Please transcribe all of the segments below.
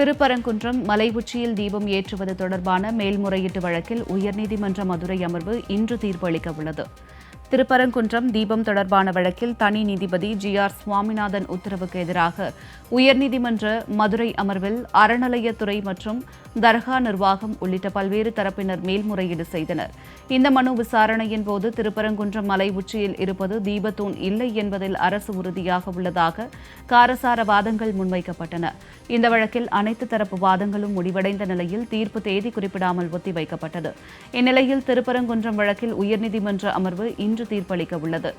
திருப்பரங்குன்றம் மலை உச்சியில் தீபம் ஏற்றுவது தொடர்பான மேல்முறையீட்டு வழக்கில் உயர்நீதிமன்ற மதுரை அமர்வு இன்று தீர்ப்பு அளிக்க உள்ளது. திருப்பரங்குன்றம் தீபம் தொடர்பான வழக்கில் தனி நீதிபதி ஜி ஆர் சுவாமிநாதன் உத்தரவுக்கு எதிராக உயர்நீதிமன்ற மதுரை அமர்வில் அறநிலையத்துறை மற்றும் தர்கா நிர்வாகம் உள்ளிட்ட பல்வேறு தரப்பினர் மேல்முறையீடு செய்தனர். இந்த மனு விசாரணையின் போது திருப்பரங்குன்றம் மலை உச்சியில் இருப்பது தீபத்தூண் இல்லை என்பதில் அரசு உறுதியாக உள்ளதாக காரசார வாதங்கள் முன்வைக்கப்பட்டன. இந்த வழக்கில் அனைத்து தரப்பு வாதங்களும் முடிவடைந்த நிலையில் தீர்ப்பு தேதி குறிப்பிடாமல் ஒத்திவைக்கப்பட்டது. இந்நிலையில் திருப்பரங்குன்றம் வழக்கில் உயர்நீதிமன்ற அமர்வு இன்று தீர்ப்பளிக்க உள்ளது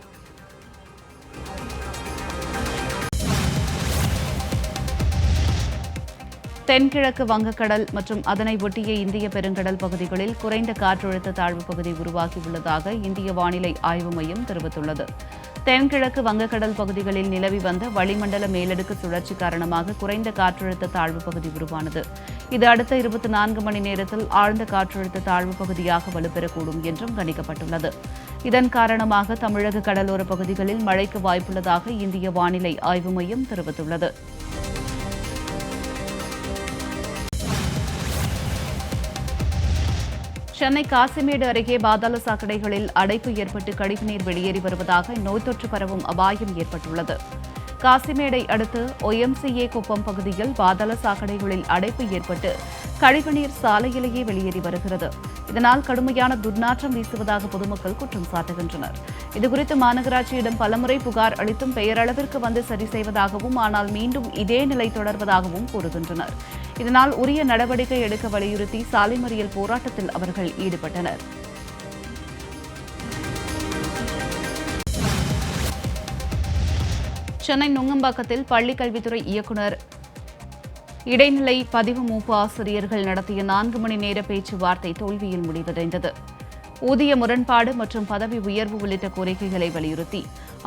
தென்கிழக்கு வங்கக்கடல் மற்றும் அதனை ஒட்டிய இந்திய பெருங்கடல் பகுதிகளில் குறைந்த காற்றழுத்த தாழ்வு பகுதி உருவாகியுள்ளதாக இந்திய வானிலை ஆய்வு மையம் தெரிவித்துள்ளது. தென்கிழக்கு வங்கக்கடல் பகுதிகளில் நிலவி வந்த வளிமண்டல மேலடுக்கு சுழற்சி காரணமாக குறைந்த காற்றழுத்த தாழ்வு பகுதி உருவானது. இது அடுத்த இருபத்தி நான்கு மணி நேரத்தில் ஆழ்ந்த காற்றழுத்த தாழ்வு பகுதியாக வலுப்பெறக்கூடும் என்றும் கணிக்கப்பட்டுள்ளது. இதன் காரணமாக தமிழக கடலோர பகுதிகளில் மழைக்கு வாய்ப்புள்ளதாக இந்திய வானிலை ஆய்வு மையம் தெரிவித்துள்ளது. சென்னை காசிமேடு அருகே பாதாள சாக்கடைகளில் அடைப்பு ஏற்பட்டு கழிவுநீர் வெளியேறி வருவதாக நோய் தொற்று பரவும் அபாயம் ஏற்பட்டுள்ளது. காசிமேடை அடுத்து ஒஎம்சிஏ குப்பம் பகுதியில் பாதாள சாக்கடைகளில் அடைப்பு ஏற்பட்டு கழிவுநீர் சாலையிலேயே வெளியேறி வருகிறது. இதனால் கடுமையான துர்நாற்றம் வீசுவதாக பொதுமக்கள் குற்றம் சாட்டுகின்றனர். இதுகுறித்து மாநகராட்சியிடம் பலமுறை புகார் அளித்தும் பெயரளவிற்கு வந்து சரி செய்வதாகவும் ஆனால் மீண்டும் இதே நிலை தொடர்வதாகவும் கூறுகின்றனர். இதனால் உரிய நடவடிக்கை எடுக்க வலியுறுத்தி சாலை மறியல் போராட்டத்தில் அவர்கள் ஈடுபட்டனர். சென்னை நுங்கம்பாக்கத்தில் பள்ளிக்கல்வித்துறை இயக்குநர் இடைநிலை பதிவு மூப்பு ஆசிரியர்கள் நடத்திய நான்கு மணி நேர பேச்சுவார்த்தை தோல்வியில் முடிவடைந்தது. ஊதிய முரண்பாடு மற்றும் பதவி உயர்வு உள்ளிட்ட கோரிக்கைகளை வலியுறுத்தி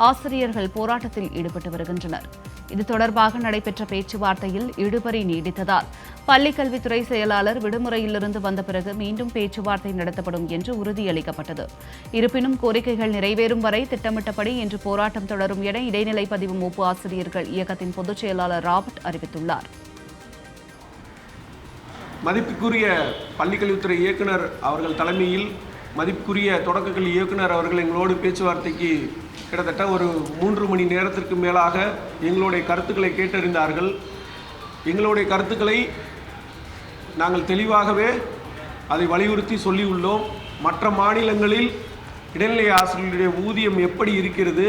ஆசிரியர்கள் போராட்டத்தில் ஈடுபட்டு வருகின்றனர். இது தொடர்பாக நடைபெற்ற பேச்சுவார்த்தையில் இழுபறி நீடித்ததால் பள்ளிக்கல்வித்துறை செயலாளர் விடுமுறையிலிருந்து வந்த பிறகு மீண்டும் பேச்சுவார்த்தை நடத்தப்படும் என்று உறுதியளிக்கப்பட்டது. இருப்பினும் கோரிக்கைகள் நிறைவேறும் வரை திட்டமிட்டபடி இன்று போராட்டம் தொடரும் என இடைநிலை பதிவு மூப்பு ஆசிரியர்கள் இயக்கத்தின் பொதுச் செயலாளர் ராபர்ட் அறிவித்துள்ளார். மதிப்புக்குரிய பள்ளிக்கல்வித்துறை இயக்குநர் அவர்கள் தலைமையில் மதிப்புக்குரிய தொடக்கக்கல்வி இயக்குனர் அவர்கள் எங்களோடு பேச்சுவார்த்தைக்கு கிட்டத்தட்ட ஒரு மூன்று மணி நேரத்திற்கு மேலாக எங்களுடைய கருத்துக்களை கேட்டறிந்தார்கள். எங்களுடைய கருத்துக்களை நாங்கள் தெளிவாகவே அதை வலியுறுத்தி சொல்லியுள்ளோம். மற்ற மாநிலங்களில் இடைநிலை ஆசிரியர்களுடைய ஊதியம் எப்படி இருக்கிறது?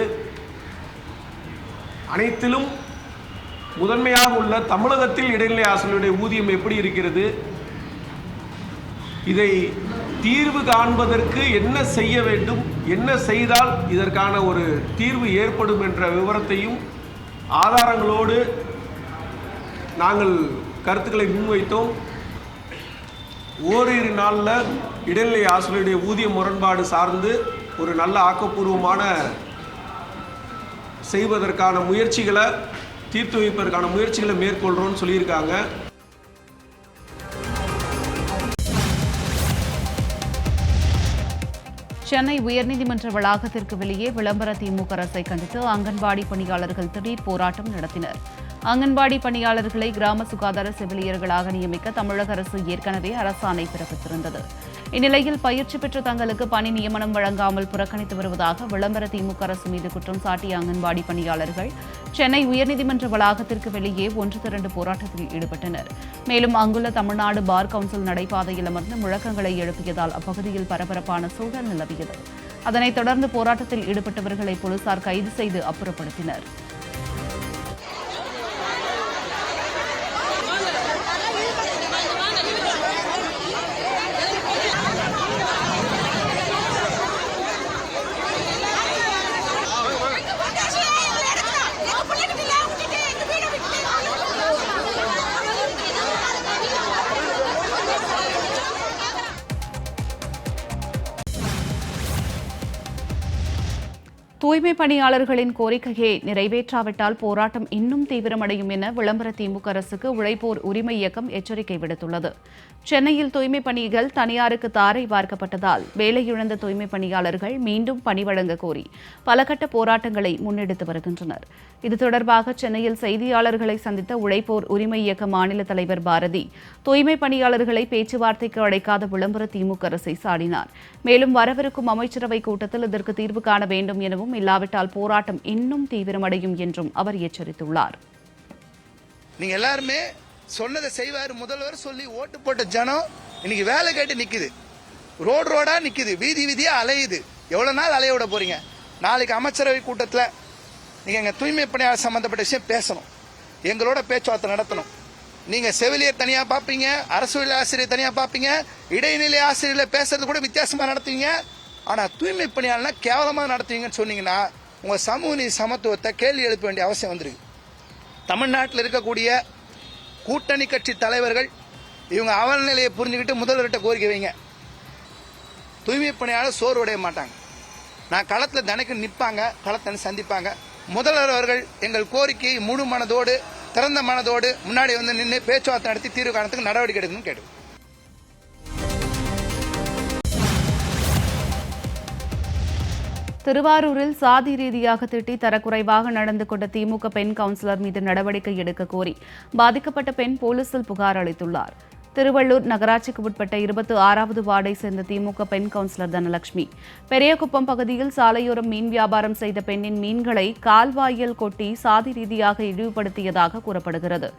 அனைத்திலும் முதன்மையாக உள்ள தமிழகத்தில் இடைநிலை ஆசிரியருடைய ஊதியம் எப்படி இருக்கிறது? இதை தீர்வு காண்பதற்கு என்ன செய்ய வேண்டும் என்ன செய்தால் இதற்கான ஒரு தீர்வு ஏற்படும் என்ற விவரத்தையும் ஆதாரங்களோடு நாங்கள் கருத்துக்களை முன்வைத்தோம். ஓரிரு நாளில் இடைநிலை ஆசிரியருடைய ஊதிய முரண்பாடு சார்ந்து ஒரு நல்ல ஆக்கப்பூர்வமான செய்வதற்கான முயற்சிகளை தீர்த்து வைப்பதற்கான முயற்சிகளை மேற்கொள்கிறோம்னு சொல்லியிருக்காங்க. சென்னை உயர்நீதிமன்ற வளாகத்திற்கு வெளியே விளம்பர திமுக அரசை கண்டித்து அங்கன்வாடி பணியாளர்கள் திடீர் போராட்டம் நடத்தினர். அங்கன்வாடி பணியாளர்களை கிராம சுகாதார செவிலியர்களாக நியமிக்க தமிழக அரசு ஏற்கனவே அரசாணை பிறப்பித்திருந்தது. இந்நிலையில் பயிற்சி பெற்ற தங்களுக்கு பணி நியமனம் வழங்காமல் புறக்கணித்து வருவதாக விளம்பர திமுக அரசு மீது குற்றம் சாட்டிய அங்கன்வாடி பணியாளர்கள் சென்னை உயர்நீதிமன்ற வளாகத்திற்கு வெளியே ஒன்று திரண்டு போராட்டத்தில் ஈடுபட்டனர். மேலும் அங்குள்ள தமிழ்நாடு பார் கவுன்சில் நடைபாதையில் அமர்ந்து முழக்கங்களை எழுப்பியதால் அப்பகுதியில் பரபரப்பான சூழல் நிலவியது. அதனைத் தொடர்ந்து போராட்டத்தில் ஈடுபட்டவர்களை போலீசார் கைது செய்து அப்புறப்படுத்தினர். தூய்மை பணியாளர்களின் கோரிக்கையை நிறைவேற்றாவிட்டால் போராட்டம் இன்னும் தீவிரமடையும் என விளம்பர திமுக அரசுக்கு உழைப்போர் உரிமை இயக்கம் எச்சரிக்கை விடுத்துள்ளது. சென்னையில் தூய்மை பணிகள் தனியாருக்கு தாரை பார்க்கப்பட்டதால் வேலையிழந்த தூய்மை பணியாளர்கள் மீண்டும் பணி வழங்க கோரி பலகட்ட போராட்டங்களை முன்னெடுத்து வருகின்றனர். இது தொடர்பாக சென்னையில் செய்தியாளர்களை சந்தித்த உழைப்போர் உரிமை இயக்க மாநில தலைவர் பாரதி தூய்மை பணியாளர்களை பேச்சுவார்த்தைக்கு அழைக்காத விளம்பர திமுக அரசை சாடினார். மேலும் வரவிருக்கும் அமைச்சரவை கூட்டத்தில் இதற்கு தீர்வு காண வேண்டும் எனவும் இல்லாவிட்டால் போராட்டம் இன்னும் தீவிரமடையும் என்றும் அவர் எச்சரித்துள்ளார். நீங்க எல்லாருமே சொன்னதை செய்வார் முதல்வர் சொல்லி ஓட்டு போட்ட ஜனம் இன்னைக்கு வேலை கேட்டு நிக்குது. ரோடு ரோடா நிக்குது வீதி வீதியா அலையுது. எவ்வளவு நாள் அலைய விட போறீங்க? நாளைக்கு அமைச்சரவை கூட்டத்தில் நீங்க எங்க தூய்மை பணியாளர் சம்பந்தப்பட்ட விஷயம் பேசணும். எங்களோட பேச்சுவார்த்தை நடத்தணும். நீங்க செவிலியர் தனியா பார்ப்பீங்க அரசு ஆசிரியர் தனியா பார்ப்பீங்க இடைநிலை ஆசிரியர்ல பேசுறது கூட வித்தியாசமா நடத்துவீங்க. ஆனால் தூய்மை பணியாளர்னா கேவலமாக நடத்துவீங்கன்னு சொன்னீங்கன்னா உங்கள் சமூக நீதி சமத்துவத்தை கேள்வி எழுப்ப வேண்டிய அவசியம் வந்திருக்கு. தமிழ்நாட்டில் இருக்கக்கூடிய கூட்டணி கட்சி தலைவர்கள் இவங்க அவல நிலையை புரிஞ்சுக்கிட்டு முதல்வர்கிட்ட கோரிக்கை வைங்க. தூய்மை பணியாளர் சோர்வடைய மாட்டாங்க. நான் களத்தில் தினைக்கும் நிற்பாங்க களத்தை சந்திப்பாங்க. முதல்வர் அவர்கள் எங்கள் கோரிக்கையை முழு மனதோடு திறந்த மனதோடு முன்னாடி வந்து நின்று பேச்சுவார்த்தை நடத்தி தீர்வு காரணத்துக்கு நடவடிக்கை எடுக்கணும்னு கேட்டு திருவாரூரில் சாதி ரீதியாக திட்டி தரக்குறைவாக நடந்து கொண்ட திமுக பெண் கவுன்சிலர் மீது நடவடிக்கை எடுக்க கோரி பாதிக்கப்பட்ட பெண் போலீசில் புகார் அளித்துள்ளார். திருவள்ளூர் நகராட்சிக்கு உட்பட்ட இருபத்தி ஆறாவது வார்டை சேர்ந்த திமுக பெண் கவுன்சிலர் தனலட்சுமி. பெரியகுப்பம் பகுதியில் சாலையோரம் மீன் வியாபாரம் செய்த பெண்ணின் மீன்களை கால்வாயில் கொட்டி சாதி ரீதியாக இழிவுபடுத்தியதாக கூறப்படுகிறது.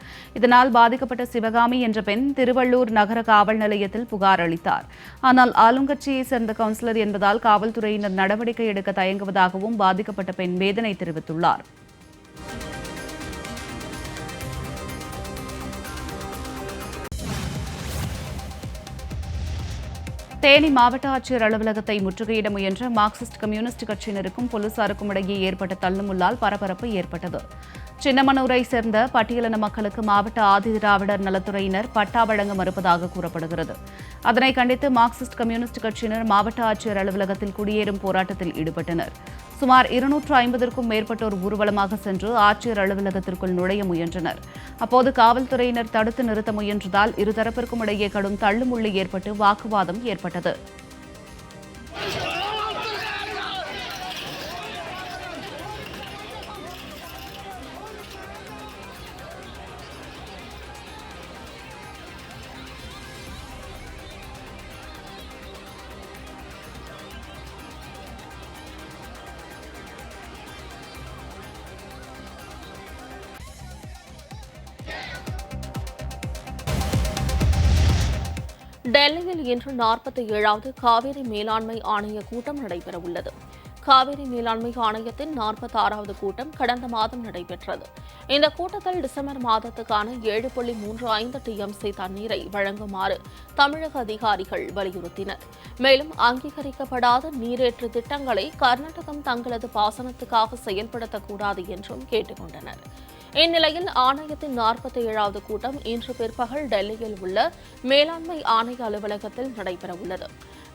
இதனால் பாதிக்கப்பட்ட சிவகாமி என்ற பெண் திருவள்ளூர் நகர காவல் நிலையத்தில் புகார் அளித்தார். ஆனால் ஆளுங்கட்சியை சேர்ந்த கவுன்சிலர் என்பதால் காவல்துறையினர் நடவடிக்கை எடுக்க தயங்குவதாகவும் பாதிக்கப்பட்ட பெண் வேதனை தெரிவித்துள்ளார். தேனி மாவட்ட ஆட்சியர் அலுவலகத்தை முற்றுகையிட முயன்ற மார்க்சிஸ்ட் கம்யூனிஸ்ட் கட்சியினருக்கும் போலீசாருக்கும் இடையே ஏற்பட்ட தள்ளுமுள்ளால் பரபரப்பு ஏற்பட்டது. சின்னமனூரை சேர்ந்த பட்டியலின மக்களுக்கு மாவட்ட ஆதிதிராவிடர் நலத்துறையினர் பட்டா வழங்க மறுப்பதாக கூறப்படுகிறது. அதனை கண்டித்து மார்க்சிஸ்ட் கம்யூனிஸ்ட் கட்சியினர் மாவட்ட ஆட்சியர் அலுவலகத்தில் குடியேறும் போராட்டத்தில் ஈடுபட்டனர். சுமார் இருநூற்று ஐம்பதற்கும் மேற்பட்டோர் ஊர்வலமாக சென்று ஆட்சியர் அலுவலகத்திற்குள் நுழைய முயன்றனர். அப்போது காவல்துறையினர் தடுத்து நிறுத்த முயன்றதால் இருதரப்பிற்கும் இடையே கடும் தள்ளுமுள்ளு ஏற்பட்டு வாக்குவாதம் ஏற்பட்டது. இன்று நாற்பத்தி ஏழாவது காவிரி மேலாண்மை ஆணைய கூட்டம் நடைபெறவுள்ளது. காவிரி மேலாண்மை ஆணையத்தின் நாற்பத்தி ஆறாவது கூட்டம் கடந்த மாதம் நடைபெற்றது. இந்த கூட்டத்தில் டிசம்பர் மாதத்துக்கான ஏழு புள்ளி மூன்று ஐந்து டிஎம்சி தண்ணீரை வழங்குமாறு தமிழக அதிகாரிகள் வலியுறுத்தினர். மேலும் அங்கீகரிக்கப்படாத நீரேற்று திட்டங்களை கர்நாடகம் தங்களது பாசனத்துக்காக செயல்படுத்தக்கூடாது என்றும் கேட்டுக் கொண்டனர். இந்நிலையில் ஆணையத்தின் நாற்பத்தி ஏழாவது கூட்டம் இன்று பிற்பகல் டெல்லியில் உள்ள மேலாண்மை ஆணைய அலுவலகத்தில் நடைபெறவுள்ளது.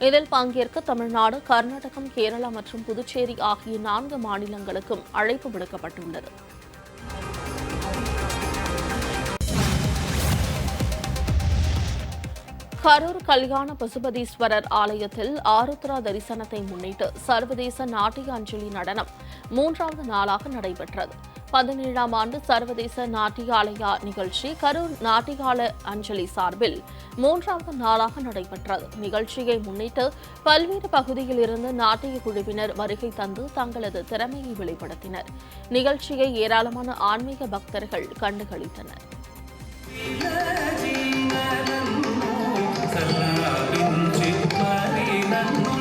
இதில் பங்கேற்க தமிழ்நாடு கர்நாடகம் கேரளா மற்றும் புதுச்சேரி ஆகிய நான்கு மாநிலங்களுக்கும் அழைப்பு விடுக்கப்பட்டுள்ளது. கரூர் கல்யாண பசுபதீஸ்வரர் ஆலயத்தில் ஆருத்ரா தரிசனத்தை முன்னிட்டு சர்வதேச நாட்டிய அஞ்சலி நடனம் மூன்றாவது நாளாக நடைபெற்றது. பதினேழாம் ஆண்டு சர்வதேச நாட்டியாலயா நிகழ்ச்சி கரூர் நாட்டியால அஞ்சலி சார்பில் மூன்றாவது நாளாக நடைபெற்றது நிகழ்ச்சியை முன்னிட்டு பல்வேறு பகுதியில் இருந்து நாட்டிய குழுவினர் வருகை தந்து தங்களது திறமையை வெளிப்படுத்தினர் நிகழ்ச்சியை ஏராளமான ஆன்மீக பக்தர்கள் கண்டுகளித்தனர் Thank you.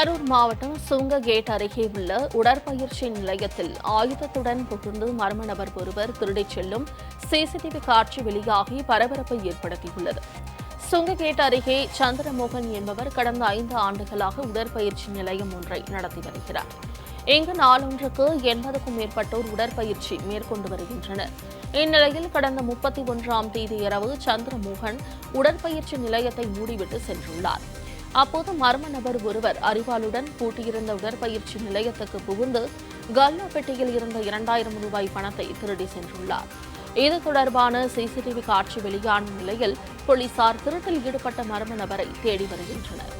கரூர் மாவட்டம் சுங்க கேட் அருகே உள்ள உடற்பயிற்சி நிலையத்தில் ஆயுதத்துடன் புகுந்து மர்ம நபர் ஒருவர் திருடிச் செல்லும் சிசிடிவி காட்சி வெளியாகி பரபரப்பை ஏற்படுத்தியுள்ளது. சுங்ககேட் அருகே சந்திரமோகன் என்பவர் கடந்த ஐந்து ஆண்டுகளாக உடற்பயிற்சி நிலையம் ஒன்றை நடத்தி வருகிறார். இங்கு நாளொன்றுக்கு எண்பதுக்கும் மேற்பட்டோர் உடற்பயிற்சி மேற்கொண்டு வருகின்றனர். இந்நிலையில் கடந்த முப்பத்தி ஒன்றாம் தேதி இரவு சந்திரமோகன் உடற்பயிற்சி நிலையத்தை மூடிவிட்டு சென்றுள்ளார். அப்போது மர்ம நபர் ஒருவர் அறிவாளுடன் பூட்டியிருந்த உடற்பயிற்சி நிலையத்துக்கு புகுந்து கல்லா பெட்டியில் இருந்த இரண்டாயிரம் ரூபாய் பணத்தை திருடி சென்றுள்ளார். இது தொடர்பான சிசிடிவி காட்சி வெளியான நிலையில் போலீசார் திருட்டில் ஈடுபட்ட மர்ம நபரை தேடி வருகின்றனர்.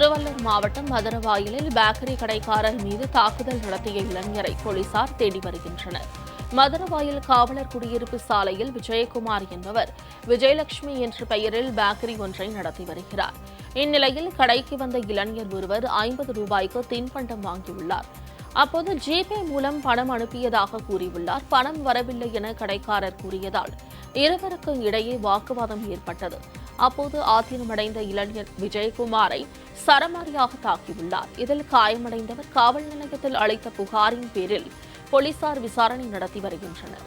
திருவள்ளூர் மாவட்டம் மதுரவாயிலில் பேக்கரி கடைக்காரர் மீது தாக்குதல் நடத்திய இளைஞரை போலீசார் தேடி வருகின்றனர். மதுரவாயில் காவலர் குடியிருப்பு சாலையில் விஜயகுமார் என்பவர் விஜயலட்சுமி என்ற பெயரில் பேக்கரி ஒன்றை நடத்தி வருகிறார். இந்நிலையில் கடைக்கு வந்த இளைஞர் ஒருவர் ஐம்பது ரூபாய்க்கு தின்பண்டம் வாங்கியுள்ளார். அப்போது ஜிபே மூலம் பணம் அனுப்பியதாக கூறியுள்ளார். பணம் வரவில்லை என கடைக்காரர் கூறியதால் இருவருக்கும் இடையே வாக்குவாதம் ஏற்பட்டது. அப்போது ஆத்திரமடைந்த இளைஞர் விஜயகுமாரை சரமாரியாக தாக்கியுள்ளார். இதில் காயமடைந்தவர் காவல் நிலையத்தில் அளித்த புகாரின் பேரில் போலீசார் விசாரணை நடத்தி வருகின்றனர்.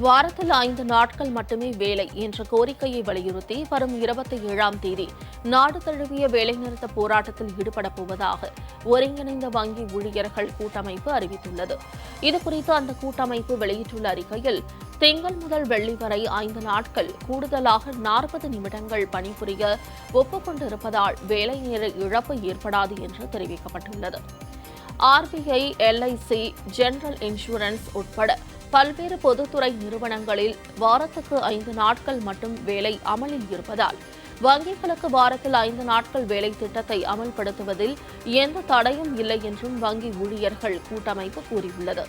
வாரத்தில் ஐந்து நாட்கள் மட்டுமே வேலை என்ற கோரிக்கையை வலியுறுத்தி வரும் இருபத்தி ஏழாம் தேதி நாடு தழுவிய வேலைநிறுத்த போராட்டத்தில் ஈடுபடப் போவதாக ஒருங்கிணைந்த வங்கி ஊழியர்கள் கூட்டமைப்பு அறிவித்துள்ளது. இதுகுறித்து அந்த கூட்டமைப்பு வெளியிட்டுள்ள அறிக்கையில் திங்கள் முதல் வெள்ளி வரை ஐந்து நாட்கள் கூடுதலாக நாற்பது நிமிடங்கள் பணிபுரிய ஒப்புக்கொண்டிருப்பதால் வேலை நேர இழப்பு ஏற்படாது என்று தெரிவிக்கப்பட்டுள்ளது. ஆர்பிஐ எல்ஐசி ஜெனரல் இன்சூரன்ஸ் உட்பட பல்வேறு பொதுத்துறை நிறுவனங்களில் வாரத்துக்கு ஐந்து நாட்கள் மட்டும் வேலை அமலில் இருப்பதால் வங்கிகளுக்கு வாரத்தில் ஐந்து நாட்கள் வேலை திட்டத்தை அமல்படுத்துவதில் எந்த தடையும் இல்லை என்றும் வங்கி ஊழியர்கள் கூட்டமைப்பு கூறியுள்ளது.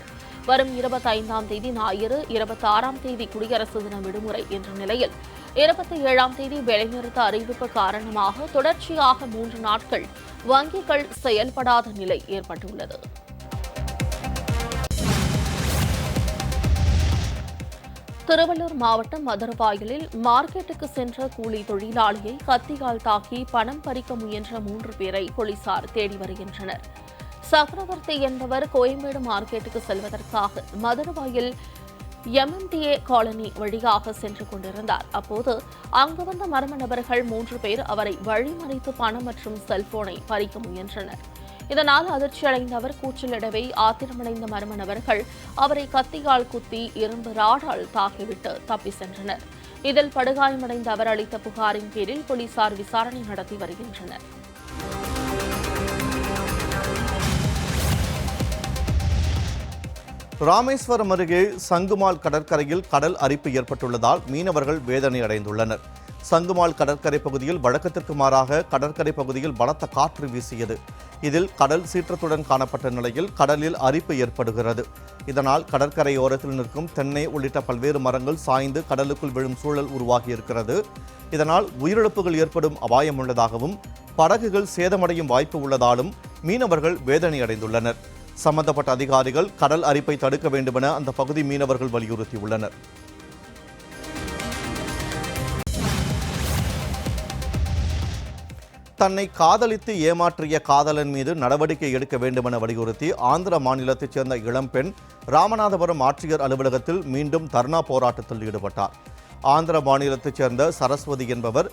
வரும் இருபத்தைந்தாம் தேதி ஞாயிறு இருபத்தாறாம் தேதி குடியரசு தின விடுமுறை என்ற நிலையில் இருபத்தி ஏழாம் தேதி வேலைநிறுத்த அறிவிப்பு காரணமாக தொடர்ச்சியாக மூன்று நாட்கள் வங்கிகள் செயல்படாத நிலை ஏற்பட்டுள்ளது. திருவள்ளூர் மாவட்டம் மதுரவாயலில் மார்க்கெட்டுக்கு சென்ற கூலி தொழிலாளியை கத்தியால் தாக்கி பணம் பறிக்க முயன்ற மூன்று பேரை போலீசார் தேடி வருகின்றனர். சக்கரவர்த்தி என்பவர் கோயம்பேடு மார்க்கெட்டுக்கு செல்வதற்காக மதுரவாயில் எம்எம்டிஏ காலனி வழியாக சென்று கொண்டிருந்தார். அப்போது அங்கு வந்த மர்ம நபர்கள் மூன்று பேர் அவரை வழிமறித்து பணம் மற்றும் செல்போனை பறிக்க முயன்றனர். இதனால் அதிர்ச்சியடைந்த அவர் கூச்சலிடவே ஆத்திரமடைந்த மர்ம நபர்கள் அவரை கத்தியால் குத்தி இரும்பு ராடால் தாக்கிவிட்டு தப்பி சென்றனர். இதில் படுகாயமடைந்த அவர் அளித்த புகாரின் பேரில் போலீசார் விசாரணை நடத்தி வருகின்றனர். ராமேஸ்வரம் அருகே சங்குமால் கடற்கரையில் கடல் அரிப்பு ஏற்பட்டுள்ளதால் மீனவர்கள் வேதனை அடைந்துள்ளனர் சங்குமால் கடற்கரை பகுதியில் வழக்கத்திற்கு மாறாக கடற்கரை பகுதியில் பலத்த காற்று வீசியது. இதில் கடல் சீற்றத்துடன் காணப்பட்ட நிலையில் கடலில் அரிப்பு ஏற்படுகிறது. இதனால் கடற்கரையோரத்தில் நிற்கும் தென்னை உள்ளிட்ட பல்வேறு மரங்கள் சாய்ந்து கடலுக்குள் விழும் சூழல் உருவாகியிருக்கிறது. இதனால் உயிரிழப்புகள் ஏற்படும் அபாயம் உள்ளதாகவும் படகுகள் சேதமடையும் வாய்ப்பு உள்ளதாலும் மீனவர்கள் வேதனை அடைந்துள்ளனர் சம்பந்தப்பட்ட அதிகாரிகள் கடல் அரிப்பை தடுக்க வேண்டுமென அந்த பகுதி மீனவர்கள் வலியுறுத்தியுள்ளனர். தன்னை காதலித்து ஏமாற்றிய காதலன் மீது நடவடிக்கை எடுக்க வேண்டுமென வலியுறுத்தி ஆந்திர மாநிலத்தைச் சேர்ந்த இளம்பெண் ராமநாதபுரம் ஆட்சியர் அலுவலகத்தில் மீண்டும் தர்ணா போராட்டத்தில் ஈடுபட்டார். ஆந்திர மாநிலத்தைச் சேர்ந்த சரஸ்வதி என்பவர்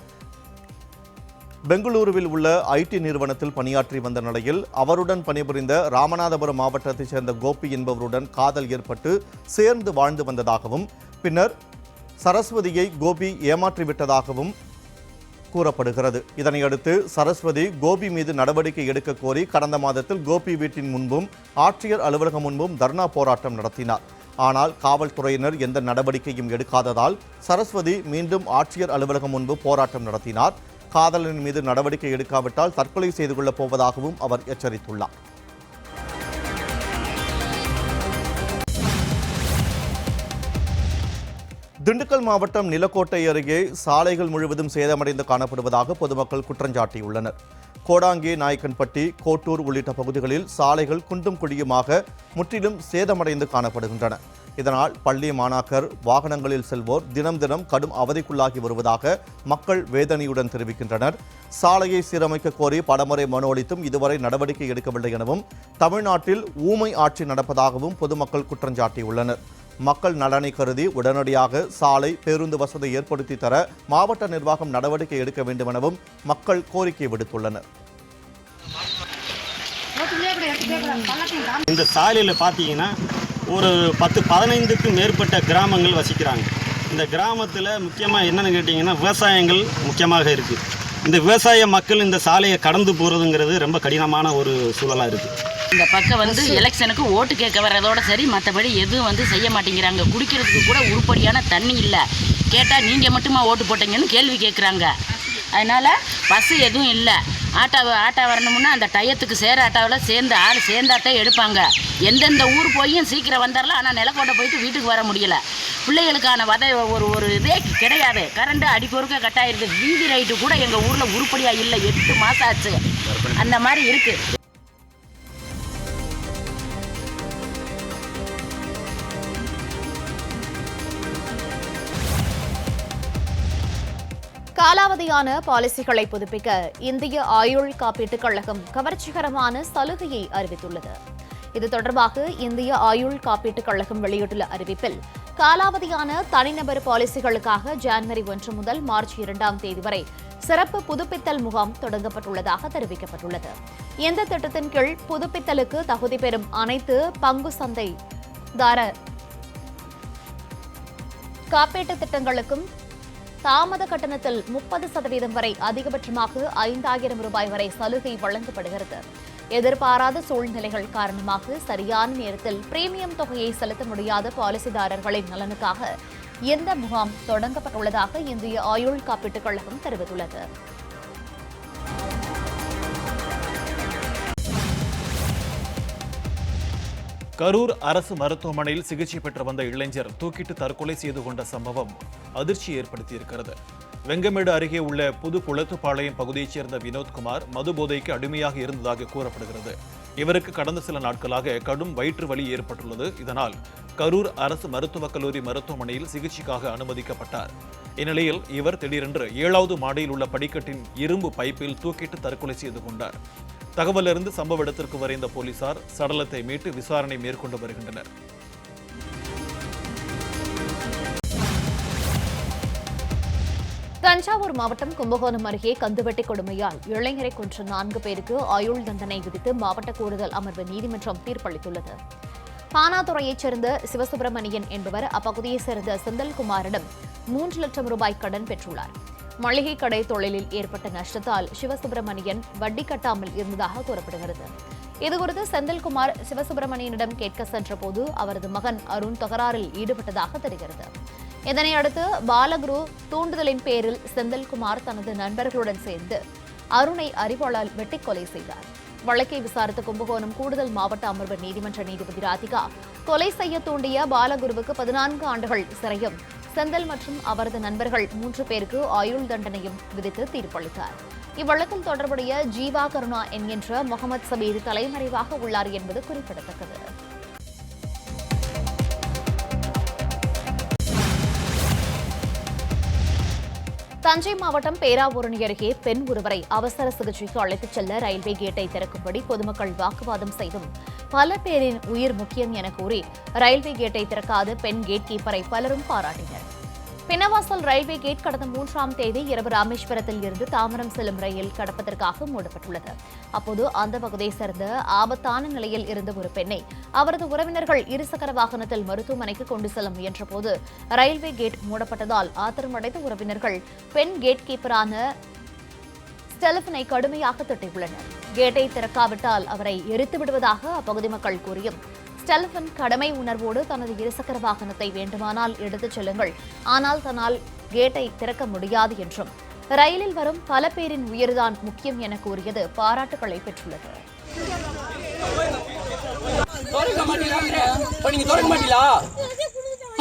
பெங்களூருவில் உள்ள ஐடி நிறுவனத்தில் பணியாற்றி வந்த நிலையில் அவருடன் பணிபுரிந்த ராமநாதபுரம் மாவட்டத்தைச் சேர்ந்த கோபி என்பவருடன் காதல் ஏற்பட்டு சேர்ந்து வாழ்ந்து வந்ததாகவும் பின்னர் சரஸ்வதியை கோபி ஏமாற்றிவிட்டதாகவும் கூறப்படுகிறது. இதனையடுத்து சரஸ்வதி கோபி மீது நடவடிக்கை எடுக்க கோரி கடந்த மாதத்தில் கோபி வீட்டின் முன்பும் ஆட்சியர் அலுவலகம் முன்பும் தர்ணா போராட்டம் நடத்தினார். ஆனால் காவல்துறையினர் எந்த நடவடிக்கையும் எடுக்காததால் சரஸ்வதி மீண்டும் ஆட்சியர் அலுவலகம் முன்பு போராட்டம் நடத்தினார். காதலனின் மீது நடவடிக்கை எடுக்காவிட்டால் தற்கொலை செய்து கொள்ளப் போவதாகவும் அவர் எச்சரித்துள்ளார். திண்டுக்கல் மாவட்டம் நிலக்கோட்டை அருகே சாலைகள் முழுவதும் சேதமடைந்து காணப்படுவதாக பொதுமக்கள் குற்றஞ்சாட்டியுள்ளனர் கோடாங்கி நாயக்கன்பட்டி கோட்டூர் உள்ளிட்ட பகுதிகளில் சாலைகள் குண்டும் குழியுமாக முற்றிலும் சேதமடைந்து காணப்படுகின்றன. இதனால் பள்ளி மாணாக்கர் வாகனங்களில் செல்வோர் தினம் தினம் கடும் அவதிக்குள்ளாகி வருவதாக மக்கள் வேதனையுடன் தெரிவிக்கின்றனர். சாலையை சீரமைக்க கோரி படமுறை மனு அளித்தும் இதுவரை நடவடிக்கை எடுக்கவில்லை எனவும் தமிழ்நாட்டில் ஊமை ஆட்சி நடப்பதாகவும் பொதுமக்கள் குற்றஞ்சாட்டியுள்ளனர் மக்கள் நலனை கருதி உடனடியாக சாலை பேருந்து வசதி ஏற்படுத்தி தர மாவட்ட நிர்வாகம் நடவடிக்கை எடுக்க வேண்டும் எனவும் மக்கள் கோரிக்கை விடுத்துள்ளனர். இந்த சாலையில் பார்த்தீங்கன்னா ஒரு பத்து பதினைந்துக்கும் மேற்பட்ட கிராமங்கள் வசிக்கிறாங்க. இந்த கிராமத்தில் முக்கியமாக என்னென்னு கேட்டிங்கன்னா விவசாயங்கள் முக்கியமாக இருக்குது இந்த விவசாய மக்கள் இந்த சாலையை கடந்து போகிறதுங்கிறது ரொம்ப கடினமான ஒரு சூழலாக இருக்குது இந்த பக்கம் வந்து எலெக்ஷனுக்கு ஓட்டு கேட்க வர்றதோட சரி மற்றபடி எதுவும் வந்து செய்ய மாட்டேங்கிறாங்க. குடிக்கிறதுக்கு கூட உருப்படியான தண்ணி இல்லை. கேட்டால் நீங்கள் மட்டுமா ஓட்டு போட்டீங்கன்னு கேள்வி கேட்குறாங்க. அதனால் பஸ்ஸு எதுவும் இல்லை. ஆட்டோ ஆட்டோ வரணும்னா அந்த டயத்துக்கு சேர ஆட்டோவில் சேர்ந்து ஆள் சேர்ந்தாத்தான் எடுப்பாங்க. எந்தெந்த ஊர் போயும் சீக்கிரம் வந்துடலாம் ஆனால் நிலக்கோட்டை போயிட்டு வீட்டுக்கு வர முடியல. பிள்ளைகளுக்கான வதை ஒரு ஒரு இதே கிடையாது. கரண்ட்டு அடிக்கொருக்க கட்டாயிருது. வீதி லைட்டு கூட எங்கள் ஊரில் உருப்படியாக இல்லை. எட்டு மாதம் ஆச்சு. அந்த மாதிரி இருக்குது காலாவதியான பாலிசிகளை புதுப்பிக்க இந்திய ஆயுள் காப்பீட்டுக் கழகம் கவர்ச்சிகரமான சலுகையை அறிவித்துள்ளது. இது தொடர்பாக இந்திய ஆயுள் காப்பீட்டுக் கழகம் வெளியிட்டுள்ள அறிவிப்பில் காலாவதியான தனிநபர் பாலிசிகளுக்காக ஜான்வரி ஒன்று முதல் மார்ச் இரண்டாம் தேதி வரை சிறப்பு புதுப்பித்தல் முகாம் தொடங்கப்பட்டுள்ளதாக தெரிவிக்கப்பட்டுள்ளது. இந்த திட்டத்தின் கீழ் புதுப்பித்தலுக்கு தகுதி பெறும் அனைத்து பங்கு சந்தைதாரர் காப்பீட்டு திட்டங்களுக்கும் தாமத கட்டணத்தில் முப்பது சதவீதம் வரை அதிகபட்சமாக ஐந்தாயிரம் ரூபாய் வரை சலுகை வழங்கப்படுகிறது. எதிர்பாராத சூழ்நிலைகள் காரணமாக சரியான நேரத்தில் பிரீமியம் தொகையை செலுத்த முடியாத பாலிசிதாரர்களின் நலனுக்காக இந்த முகாம் தொடங்கப்பட்டுள்ளதாக இந்திய ஆயுள் காப்பீட்டுக் கழகம் தெரிவித்துள்ளது. கரூர் அரசு மருத்துவமனையில் சிகிச்சை பெற்று வந்த இளைஞர் தூக்கிட்டு தற்கொலை செய்து கொண்ட சம்பவம் அதிர்ச்சி ஏற்படுத்தியிருக்கிறது. வெங்கமேடு அருகே உள்ள புது குளத்துப்பாளையம் பகுதியைச் சேர்ந்த வினோத்குமார் மது போதைக்கு அடிமையாக இருந்ததாக கூறப்படுகிறது. இவருக்கு கடந்த சில நாட்களாக கடும் வயிற்று வலி ஏற்பட்டுள்ளது. இதனால் கரூர் அரசு மருத்துவக் கல்லூரி மருத்துவமனையில் சிகிச்சைக்காக அனுமதிக்கப்பட்டார். இந்நிலையில் இவர் திடீரென்று ஏழாவது மாடியில் உள்ள படிக்கட்டின் இரும்பு பைப்பில் தூக்கிட்டு தற்கொலை செய்து கொண்டார். தகவலறிந்து சம்பவ இடத்திற்கு வரைந்த போலீசார் சடலத்தை மீட்டு விசாரணை மேற்கொண்டு வருகின்றனர். தஞ்சாவூர் மாவட்டம் கும்பகோணம் அருகே கந்துவட்டி கொடுமையால் இளைஞரை கொன்ற நான்கு பேருக்கு ஆயுள் தண்டனை விதித்து மாவட்ட கூடுதல் அமர்வு நீதிமன்றம் தீர்ப்பளித்துள்ளது. பானாதுறையைச் சேர்ந்த சிவசுப்பிரமணியன் என்பவர் அப்பகுதியைச் சேர்ந்த செந்தல்குமாரிடம் மூன்று லட்சம் ரூபாய் கடன் பெற்றுள்ளார். மளிகை கடை தொழிலில் ஏற்பட்ட நஷ்டத்தால் சிவசுப்பிரமணியன் வட்டி கட்டாமல் இருந்ததாக கூறப்படுகிறது. இதுகுறித்து செந்தில்குமார் சிவசுப்பிரமணியனிடம் கேட்க சென்றபோது அவரது மகன் அருண் தகராறில் ஈடுபட்டதாக தெரிகிறது. இதனையடுத்து பாலகுரு தூண்டுதலின் பேரில் செந்தில்குமார் தனது நண்பர்களுடன் சேர்ந்து அருணை அறிவாளால் வெட்டி கொலை செய்தார். வழக்கை விசாரித்த கும்பகோணம் கூடுதல் மாவட்ட அமர்வு நீதிமன்ற நீதிபதி ராதிகா கொலை செய்ய தூண்டிய பாலகுருவுக்கு பதினான்கு ஆண்டுகள் சிறையும் செந்தில் மற்றும் அவரது நண்பர்கள் மூன்று பேருக்கு ஆயுள் தண்டனையும் விதித்து தீர்ப்பளித்தார். இவ்வழக்கில் தொடர்புடைய ஜீவா கருணா என்கின்ற முகமது சபீர் தலைமறைவாக உள்ளார் என்பது குறிப்பிடத்தக்கது. தஞ்சை மாவட்டம் பேராவூரணி அருகே பெண் ஒருவரை அவசர சிகிச்சைக்கு அழைத்துச் செல்ல ரயில்வே கேட்டை திறக்கும்படி பொதுமக்கள் வாக்குவாதம் செய்தும் பல பேரின் உயிர் முக்கியம் என கூறி ரயில்வே கேட்டை திறக்காத பெண் கேட் கீப்பரை பலரும் பாராட்டினர். பின்னவாசல் ரயில்வே கேட் கடந்த மூன்றாம் தேதி இரவு ராமேஸ்வரத்தில் இருந்து தாமரம் செல்லும் ரயில் கடப்பதற்காக மூடப்பட்டுள்ளது. அப்போது அந்த பகுதியை சேர்ந்த ஆபத்தான நிலையில் இருந்த ஒரு பெண்ணை அவரது உறவினர்கள் இருசக்கர வாகனத்தில் மருத்துவமனைக்கு கொண்டு செல்ல முயன்றபோது ரயில்வே கேட் மூடப்பட்டதால் ஆத்திரமடைந்த உறவினர்கள் பெண் கேட் கீப்பரான ஸ்டெலபனை கடுமையாக திட்டியுள்ளனர். கேட்டை திறக்காவிட்டால் அவரை எரித்து விடுவதாக அப்பகுதி மக்கள் கூறியும் ஸ்டெலஃபன் கடமை உணர்வோடு தனது இருசக்கர வாகனத்தை வேண்டுமானால் எடுத்துச் செல்லுங்கள். ஆனால் தன்னால் கேட்டை திறக்க முடியாது என்றும் ரயிலில் வரும் பல பேரின் உயிர்தான் முக்கியம் என கூறியது பாராட்டுகளை பெற்றுள்ளது.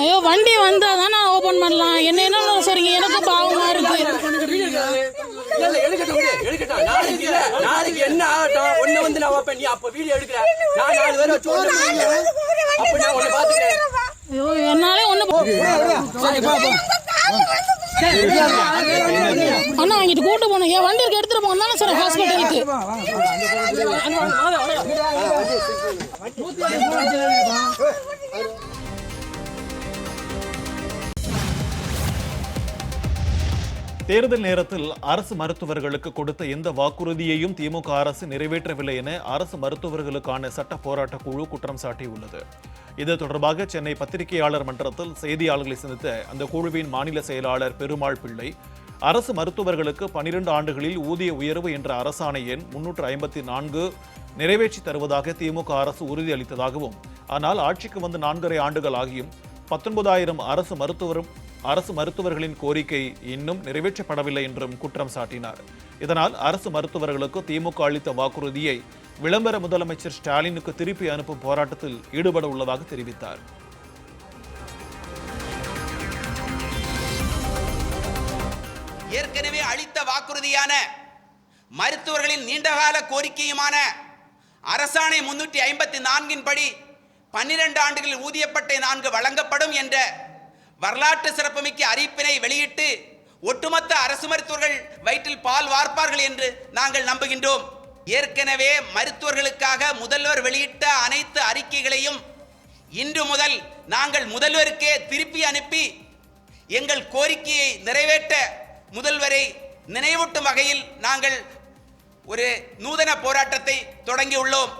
ஐயோ வண்டி வந்தா தான் நான் ஓபன் பண்ணலாம். என்ன என்ன சரிங்க எனக்கு பாவமா இருக்கு. இல்ல, எடுக்கட்டும் விடு, எடுக்கட்டும். நாளைக்கு இல்ல, நாளைக்கு என்ன ஆகட்டும்? ஒண்ணு வந்து நான் வைப்பேன். நீ அப்ப வீடியோ எடுக்கிற நான் நாலு பேரை வச்சு. அப்ப நான் உன்னை பாத்துக்கிறேன் ஐயோ என்னாலே ஒண்ணு அண்ணா வாங்கிட்டு கூட்டு போனோம் என் வண்டி இருக்கு எடுத்துட்டு போங்க தானே சார் ஹாஸ்பிட்டலுக்கு தேர்தல் நேரத்தில் அரசு மருத்துவர்களுக்கு கொடுத்த எந்த வாக்குறுதியையும் திமுக அரசு நிறைவேற்றவில்லை என அரசு மருத்துவர்களுக்கான சட்ட போராட்ட குழு குற்றம் சாட்டியுள்ளது. இது தொடர்பாக சென்னை பத்திரிகையாளர் மன்றத்தில் செய்தியாளர்களை சந்தித்த அந்த குழுவின் மாநில செயலாளர் பெருமாள் பிள்ளை அரசு மருத்துவர்களுக்கு பனிரெண்டு ஆண்டுகளில் ஊதிய உயர்வு என்ற அரசாணை எண் முன்னூற்று ஐம்பத்தி நான்கு நிறைவேற்றி தருவதாக திமுக அரசு உறுதியளித்ததாகவும் ஆனால் ஆட்சிக்கு வந்து நான்கரை ஆண்டுகள் ஆகியும் பத்தொன்பதாயிரம் அரசு மருத்துவரும் அரசு மருத்துவர்களின் கோரிக்கை இன்னும் நிறைவேற்றப்படவில்லை என்றும் குற்றம் சாட்டினார். இதனால் அரசு மருத்துவர்களுக்கு திமுக அளித்த வாக்குறுதியை விளம்பர முதலமைச்சர் ஸ்டாலினுக்கு திருப்பி அனுப்பும் போராட்டத்தில் ஈடுபட உள்ளதாக தெரிவித்தார். ஏற்கனவே அளித்த வாக்குறுதியான மருத்துவர்களின் நீண்டகால கோரிக்கையுமான அரசாணை முன்னூற்றி ஐம்பத்தி நான்கின் படி பன்னிரண்டு ஆண்டுகளில் ஊதியப்பட்ட நான்கு வழங்கப்படும் என்ற வரலாற்று சிறப்புமிக்க அறிவிப்பினை வெளியிட்டு ஒட்டுமொத்த அரசு மருத்துவர்கள் வயிற்றில் பால் வார்ப்பார்கள் என்று நாங்கள் நம்புகின்றோம். ஏற்கனவே மருத்துவர்களுக்காக முதல்வர் வெளியிட்ட அனைத்து அறிக்கைகளையும் இன்று முதல் நாங்கள் முதல்வருக்கே திருப்பி அனுப்பி எங்கள் கோரிக்கையை நிறைவேற்ற முதல்வரை நினைவூட்டும் வகையில் நாங்கள் ஒரு நூதன போராட்டத்தை தொடங்கியுள்ளோம்.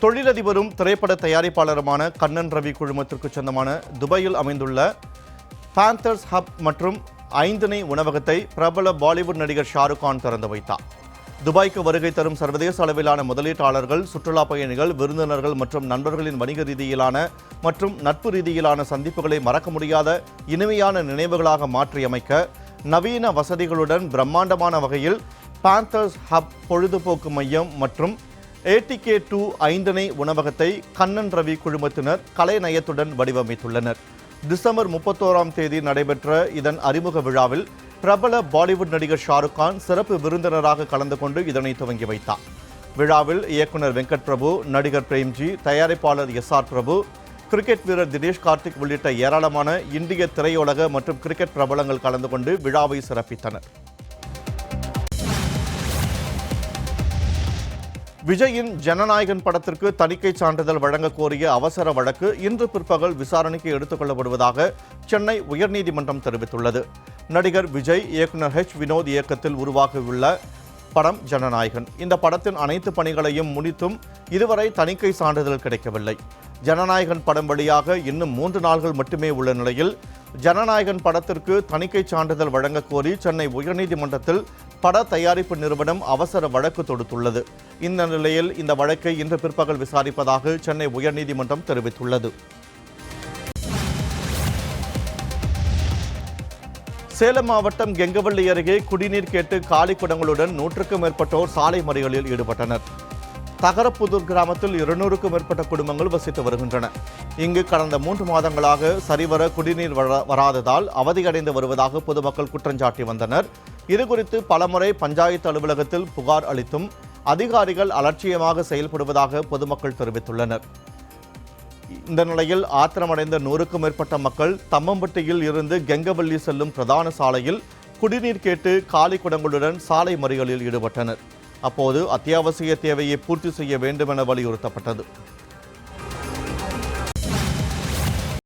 தொழிலதிபரும் திரைப்பட தயாரிப்பாளருமான கண்ணன் ரவி குழுமத்திற்கு சொந்தமான துபாயில் அமைந்துள்ள பாந்தர்ஸ் ஹப் மற்றும் ஐந்தனை உணவகத்தை பிரபல பாலிவுட் நடிகர் ஷாருக் கான் திறந்து வைத்தார். துபாய்க்கு வருகை தரும் சர்வதேச அளவிலான முதலீட்டாளர்கள் சுற்றுலா பயணிகள் விருந்தினர்கள் மற்றும் நண்பர்களின் வணிக ரீதியிலான மற்றும் நட்பு ரீதியிலான சந்திப்புகளை மறக்க முடியாத இனிமையான நினைவுகளாக மாற்றியமைக்க நவீன வசதிகளுடன் பிரம்மாண்டமான வகையில் பாந்தர்ஸ் ஹப் பொழுதுபோக்கு மையம் மற்றும் ஏடிகே டூ ஐந்தனை உணவகத்தை கண்ணன் ரவி குழுமத்தினர் கலைநயத்துடன் வடிவமைத்துள்ளனர். டிசம்பர் முப்பத்தோராம் தேதி நடைபெற்ற இதன் அறிமுக விழாவில் பிரபல பாலிவுட் நடிகர் ஷாருக் கான் சிறப்பு விருந்தினராக கலந்து கொண்டு இதனை துவங்கி வைத்தார். விழாவில் இயக்குனர் வெங்கட் பிரபு நடிகர் பிரேம்ஜி தயாரிப்பாளர் எஸ் ஆர் பிரபு கிரிக்கெட் வீரர் தினேஷ் கார்த்திக் உள்ளிட்ட ஏராளமான இந்திய திரையுலக மற்றும் கிரிக்கெட் பிரபலங்கள் கலந்து கொண்டு விழாவை சிறப்பித்தனர். விஜயின் ஜனநாயகன் படத்திற்கு தணிக்கை சான்றிதழ் வழங்க கோரிய அவசர வழக்கு இன்று பிற்பகல் விசாரணைக்கு எடுத்துக் கொள்ளப்படுவதாக சென்னை உயர்நீதிமன்றம் தெரிவித்துள்ளது. நடிகர் விஜய் இயக்குனர் ஹெச். வினோத் இயக்கத்தில் உருவாகியுள்ள படம் ஜனநாயகன். இந்த படத்தின் அனைத்து பணிகளையும் முடித்தும் இதுவரை தணிக்கை சான்றிதழ் கிடைக்கவில்லை. ஜனநாயகன் படம் வழியாக இன்னும் மூன்று நாள்கள் மட்டுமே உள்ள நிலையில் ஜனநாயகன் படத்திற்கு தணிக்கை சான்றிதழ் வழங்க கோரி சென்னை உயர்நீதிமன்றத்தில் பட தயாரிப்பு நிறுவனம் அவசர வழக்கு தொடுத்துள்ளது. இந்த நிலையில் இந்த வழக்கை இன்று பிற்பகல் விசாரிப்பதாக சென்னை உயர்நீதிமன்றம் தெரிவித்துள்ளது. சேலம் மாவட்டம் கெங்கவள்ளி அருகே குடிநீர் கேட்டு காலி குடங்களுடன் நூற்றுக்கும் மேற்பட்டோர் சாலை மறியலில் ஈடுபட்டனர். தகரப்புதூர் கிராமத்தில் இருநூறுக்கும் மேற்பட்ட குடும்பங்கள் வசித்து வருகின்றன. இங்கு கடந்த மூன்று மாதங்களாக சரிவர குடிநீர் வராததால் அவதியடைந்து வருவதாக பொதுமக்கள் குற்றஞ்சாட்டி வந்தனர். இதுகுறித்து பலமுறை பஞ்சாயத்து அலுவலகத்தில் புகார் அளித்தும் அதிகாரிகள் அலட்சியமாக செயல்படுவதாக பொதுமக்கள் தெரிவித்துள்ளனர். இந்த நிலையில் ஆத்திரமடைந்த நூறுக்கும் மேற்பட்ட மக்கள் தம்மம்பட்டியில் இருந்து கெங்கவள்ளி செல்லும் பிரதான சாலையில் குடிநீர் கேட்டு காலி குடங்களுடன் சாலை மறியலில் ஈடுபட்டனர். அப்போது அத்தியாவசிய தேவையை பூர்த்தி செய்ய வேண்டும் என வலியுறுத்தப்பட்டது.